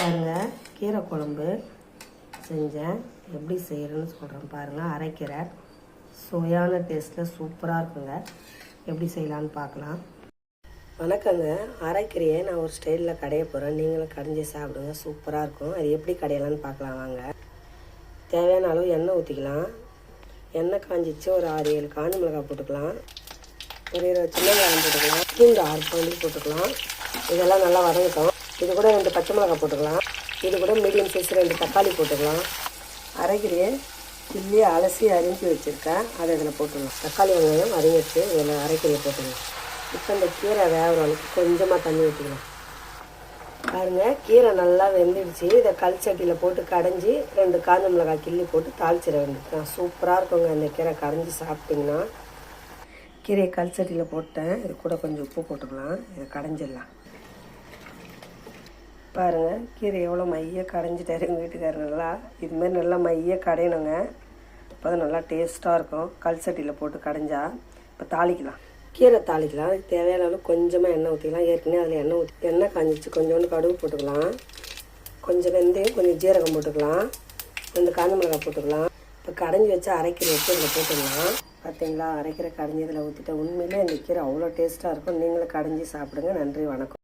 பாருங்கள் கீரை குழம்பு செஞ்சேன். எப்படி செய்கிறேன்னு சொல்கிறேன் பாருங்கள் அரைக்கீரை சுவையான டேஸ்ட்டில் சூப்பராக இருக்குங்க. எப்படி செய்யலான்னு பார்க்கலாம். வணக்கங்க. அரைக்கீரையை நான் ஒரு ஸ்டைலில் கடைய போகிறேன் நீங்களும் கடைஞ்சி சாப்பிடுங்க. சூப்பராக இருக்கும். அது எப்படி கடையலான்னு பார்க்கலாம் வாங்க. தேவையான அளவு எண்ணெய் ஊற்றிக்கலாம் எண்ணெய் காஞ்சிச்சு ஒரு ஆறு ஏழு காஞ்சி மிளகாய் போட்டுக்கலாம். ஒரு இருபது சின்ன மிளகாய் போட்டுக்கலாம். பூண்டு ஆறு பல்லு போட்டுக்கலாம். இதெல்லாம் நல்லா வதங்கட்டும். இது கூட ரெண்டு பச்சை மிளகாய் போட்டுக்கலாம். இது கூட மீடியம் சைஸ் ரெண்டு தக்காளி போட்டுக்கலாம். அரைக்கிறியே கிள்ளி அலசி அரிஞ்சு வச்சுருக்கேன். அதை இதில் போட்டுடலாம். தக்காளி வெங்காயம் அரிஞ்சிட்டு இதில் அரைக்கீரையை போட்டுடலாம். இப்போ இந்த கீரை வேகிற அளவுக்கு கொஞ்சமாக தண்ணி ஊற்றிக்கலாம் பாருங்கள் கீரை நல்லா வெந்துடுச்சு. இதை கல் சட்டியில் போட்டு கடைஞ்சி ரெண்டு காஞ்ச மிளகாய் கிள்ளி போட்டு தாளிச்சிட வேண்டியது சூப்பராக இருக்குங்க அந்த கீரை. கடைஞ்சி சாப்பிட்டிங்கன்னா. கீரையை கல் சட்டியில் போட்டேன். இது கூட கொஞ்சம் உப்பு போட்டுக்கலாம். இதை கடைஞ்சிடலாம். பாருங்கள் கீரை எவ்வளோ மைய கடைஞ்சிட்டாரு எங்கள் வீட்டுக்காரர் நல்லா இதுமாரி நல்லா மைய கடையணுங்க. அப்போ தான் நல்லா டேஸ்ட்டாக இருக்கும். கல் சட்டியில் போட்டு கடைஞ்சா இப்போ தாளிக்கலாம். கீரை தாளிக்கலாம். தேவையான அளவு கொஞ்சமாக எண்ணெய் ஊற்றிக்கலாம் ஏற்கனவே அதில் எண்ணெய் ஊற்றி எண்ணெய் காஞ்சிச்சு. கொஞ்சோண்டு கடுகு போட்டுக்கலாம். கொஞ்சம் வெந்தயம் கொஞ்சம் ஜீரகம் போட்டுக்கலாம். ரெண்டு காஞ்ச மிளகாய் போட்டுக்கலாம். இப்போ கடைஞ்சி வச்சு அரைக்கிற வச்சு இதில் போட்டுக்கலாம் பார்த்தீங்களா அரைக்கீரை கடைஞ்சி இதில் ஊற்றிட்டேன் உண்மையிலே இந்த கீரை அவ்வளோ டேஸ்ட்டாக இருக்கும். நீங்களும் கடைஞ்சி சாப்பிடுங்க. நன்றி வணக்கம்.